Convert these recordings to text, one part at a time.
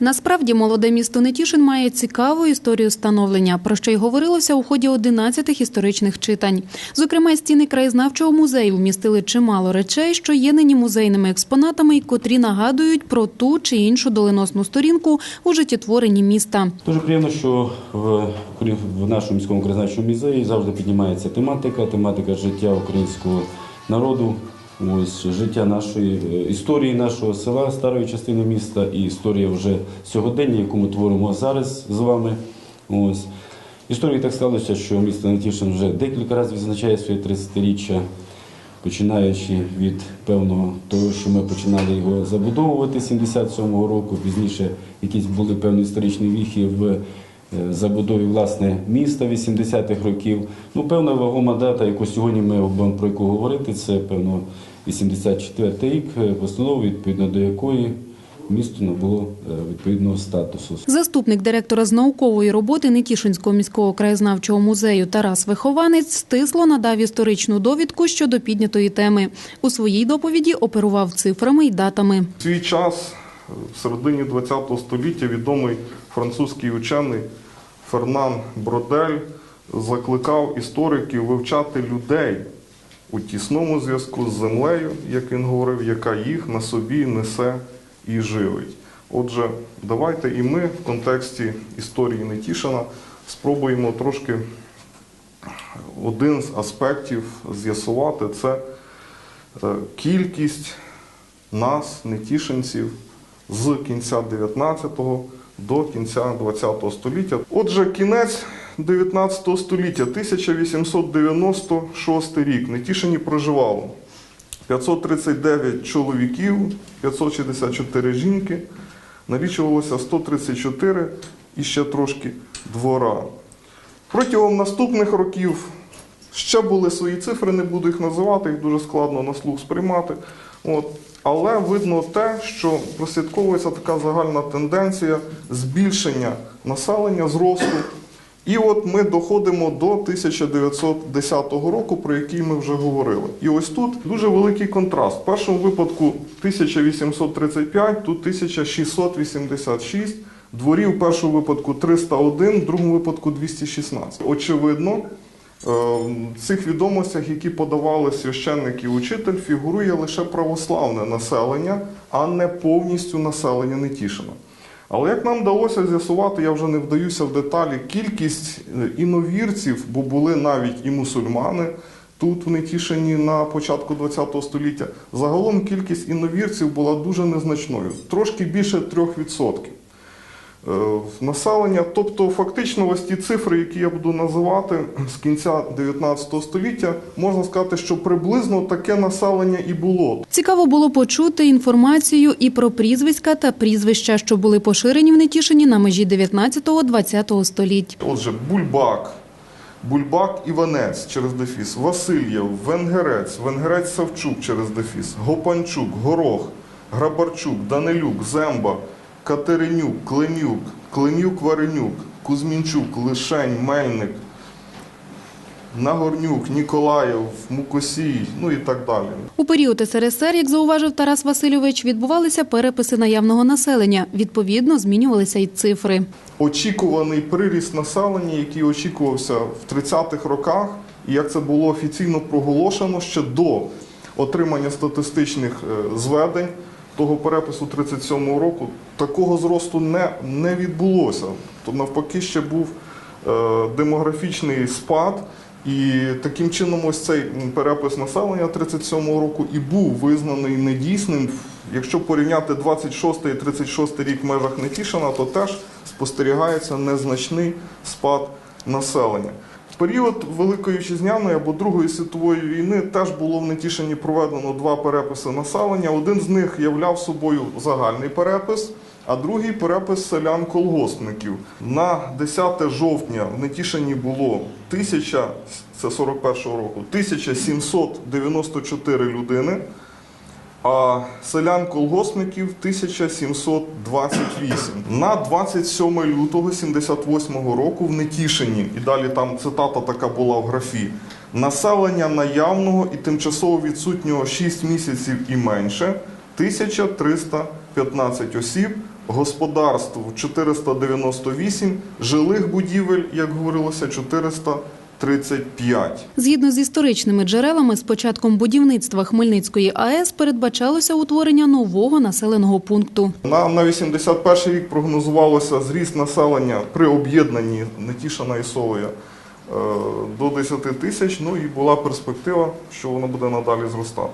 Насправді молоде місто Нетішин має цікаву історію становлення, про що й говорилося у ході 11 історичних читань. Зокрема, стіни краєзнавчого музею вмістили чимало речей, що є нині музейними експонатами, і котрі нагадують про ту чи іншу доленосну сторінку у життєтворенні міста. Дуже приємно, що в, нашому міському краєзнавчому музеї завжди піднімається тематика, тематика життя українського народу, ось життя нашої е, історії нашого села, старої частини міста і історія вже сьогодення, яку ми творимо зараз з вами. Ось. Історії так сталося, що місто Нетішин вже декілька разів відзначає своє 30-річчя, починаючи від певного того, що ми починали його забудовувати 77-го року. Пізніше якісь були певні історичні віхи в забудові власне міста 80-х років. Ну, певна вагома дата, яку сьогодні ми будемо про яку говорити, це певно 84 рік, е, постанова, відповідно до якої місто набуло е, відповідного статусу. Заступник директора з наукової роботи Нетішинського міського краєзнавчого музею Тарас Вихованець стисло надав історичну довідку щодо піднятої теми. У своїй доповіді оперував цифрами й датами. В свій час, в середині ХХ століття, відомий французький учений Фернан Бродель закликав істориків вивчати людей у тісному зв'язку з землею, як він говорив, яка їх на собі несе і живить. Отже, давайте і ми в контексті історії Нетішина спробуємо трошки один з аспектів з'ясувати це е, кількість нас, нетішинців, з кінця 19-го до кінця 20-го століття. Отже, кінець 19 століття, 1896 рік. Нетішині проживало 539 чоловіків, 564 жінки, налічувалося 134 і ще трошки двора. Протягом наступних років ще були свої цифри, не буду їх називати, їх дуже складно на слух сприймати. От. Але видно те, що прослідковується така загальна тенденція збільшення населення, зросту. І от ми доходимо до 1910 року, про який ми вже говорили. І ось тут дуже великий контраст. В першому випадку 1835, тут 1686. Дворів в першому випадку 301, в другому випадку 216. Очевидно, в цих відомостях, які подавали священник і учитель, фігурує лише православне населення, а не повністю населення Нетішина. Але як нам вдалося з'ясувати, я вже не вдаюся в деталі, кількість е, іновірців, бо були навіть і мусульмани тут в Нетішині на початку ХХ століття. Загалом кількість іновірців була дуже незначною, трошки більше 3%. Е, населення. Тобто, фактично, ось ті цифри, які я буду називати з кінця 19 століття, можна сказати, що приблизно таке населення і було. Цікаво було почути інформацію і про прізвиська та прізвища, що були поширені в Нетішині на межі 19-20 століть. Отже, Бульбак, Бульбак Іванець через дефіс, Васильєв, Венгерець, Венгерець Савчук через дефіс, Гопанчук, Горох, Грабарчук, Данилюк, Земба, Катеринюк, Климюк, Климюк Варенюк, Кузьмінчук, Лишень, Мельник, Нагорнюк, Ніколаєв, Мукосій, ну і так далі. У період СРСР, як зауважив Тарас Васильович, відбувалися переписи наявного населення. Відповідно, змінювалися й цифри. очікуваний приріст населення, який очікувався в 30-х роках, і як це було офіційно проголошено ще до отримання статистичних е, зведень того перепису 37-го року, такого зросту не, не відбулося. То навпаки ще був е, демографічний спад. І таким чином, ось цей перепис населення 37-го року і був визнаний недійсним. Якщо порівняти 26 і 36 рік в межах Нетішина, то теж спостерігається незначний спад населення. Період Великої Вітчизняної або Другої світової війни теж було в Нетішині проведено два переписи населення. Один з них являв собою загальний перепис, а другий перепис селян-колгоспників. На 10 жовтня в Нетішині було 1000, це 41-го року, 1794 людини, а селян-колгоспників 1728. На 27 лютого 78 року в Нетішині, і далі там цитата така була в графі, населення наявного і тимчасово відсутнього 6 місяців і менше 1315 осіб, господарств 498, жилих будівель, як говорилося, 435. Згідно з історичними джерелами, з початком будівництва Хмельницької АЕС передбачалося утворення нового населеного пункту. На, на 81 рік прогнозувалося зріст населення при об'єднанні Нетішина і Солоя е, до 10 тисяч, ну і була перспектива, що воно буде надалі зростати.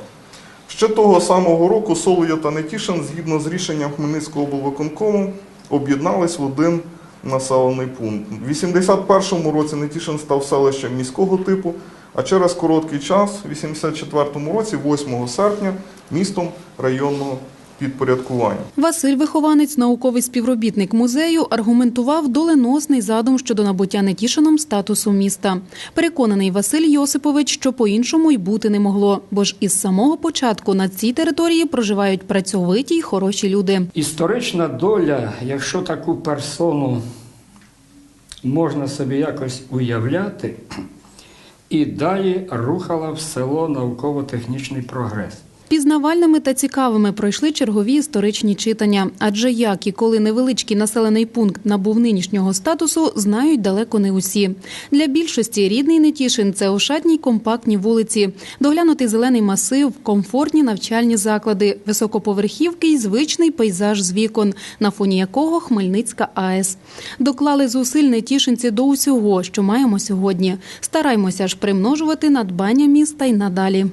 Ще того самого року Солоя та Нетішин, згідно з рішенням Хмельницького облвиконкому, об'єднались в один населений пункт. У 81-му році Нетішин став селищем міського типу, а через короткий час, у 84-му році, 8 серпня, містом районного підпорядкування. Василь Вихованець, науковий співробітник музею, аргументував доленосний задум щодо набуття Нетішином статусу міста. Переконаний Василь Йосипович, що по-іншому й бути не могло, бо ж із самого початку на цій території проживають працьовиті й хороші люди. Історична доля, якщо таку персону можна собі якось уявляти, і далі рухала в село науково-технічний прогрес. Пізнавальними та цікавими пройшли чергові історичні читання. Адже як і коли невеличкий населений пункт набув нинішнього статусу, знають далеко не усі. Для більшості рідний Нетішин – це ошатні компактні вулиці, доглянутий зелений масив, комфортні навчальні заклади, високоповерхівки й звичний пейзаж з вікон, на фоні якого Хмельницька АЕС. Доклали зусиль нетішинці до усього, що маємо сьогодні. Стараймося ж примножувати надбання міста й надалі.